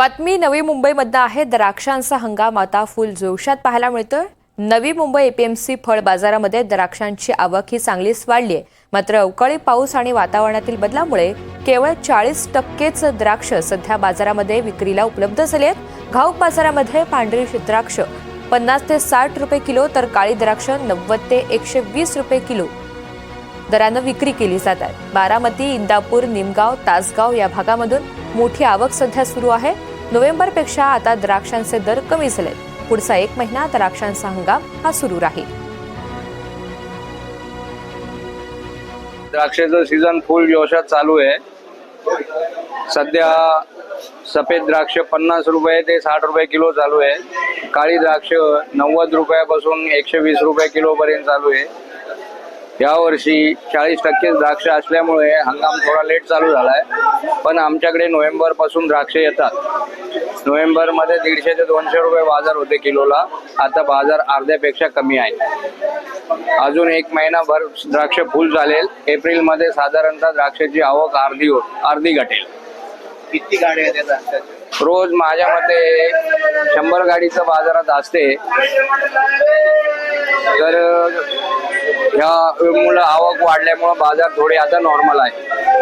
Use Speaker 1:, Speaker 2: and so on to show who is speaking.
Speaker 1: बातमी नवी मुंबईमधनं आहे. द्राक्षांचा हंगाम आता फुल जोशात पाहायला मिळतोय. नवी मुंबई एपीएमसी फळ बाजारामध्ये द्राक्षांची आवक ही चांगलीच वाढली आहे. मात्र अवकाळी पाऊस आणि वातावरणातील बदलामुळे केवळ चाळीस टक्केच द्राक्ष सध्या बाजारामध्ये विक्रीला उपलब्ध झाले आहेत. घाऊक बाजारामध्ये पांढरी द्राक्ष पन्नास ते साठ रुपये किलो तर काळी द्राक्ष नव्वद ते एकशे वीस रुपये किलो दरानं विक्री केली जात आहे. बारामती इंदापूर निमगाव तासगाव या भागामधून मोठी आवक सध्या सुरू आहे. नोव्हेंबरपेक्षा आता द्राक्षांचे दर कमी झाले पुढचा एक महिना द्राक्षांचा हंगाम हा सुरू राहील.
Speaker 2: द्राक्षाचं सीझन फुल जोशात चालू आहे. सध्या सफेद द्राक्ष पन्नास रुपये ते साठ रुपये किलो चालू आहे. काळी द्राक्ष नव्वद रुपयापासून एकशे वीस रुपये किलोपर्यंत चालू आहे. यावर्षी चाळीस टक्के द्राक्ष असल्यामुळे हंगाम थोडा लेट चालू झाला आहे पण आमच्याकडे नोव्हेंबरपासून द्राक्ष येतात. नोव्हेंबरमध्ये दीडशे ते दोनशे रुपये बाजार होते किलोला. आता बाजार अर्ध्यापेक्षा कमी आहे. अजून एक महिनाभर द्राक्ष फुल चालेल. एप्रिलमध्ये साधारणतः द्राक्षाची आवक अर्धी हो अर्धी घटेल.
Speaker 3: किती गाड्या आहेत या द्राक्षाच्या?
Speaker 2: रोज माझ्या मते शंभर गाडीचं बाजारात असते. तर ह्या मुलं आवक वाढल्यामुळं बाजार थोडे आता नॉर्मल आहे.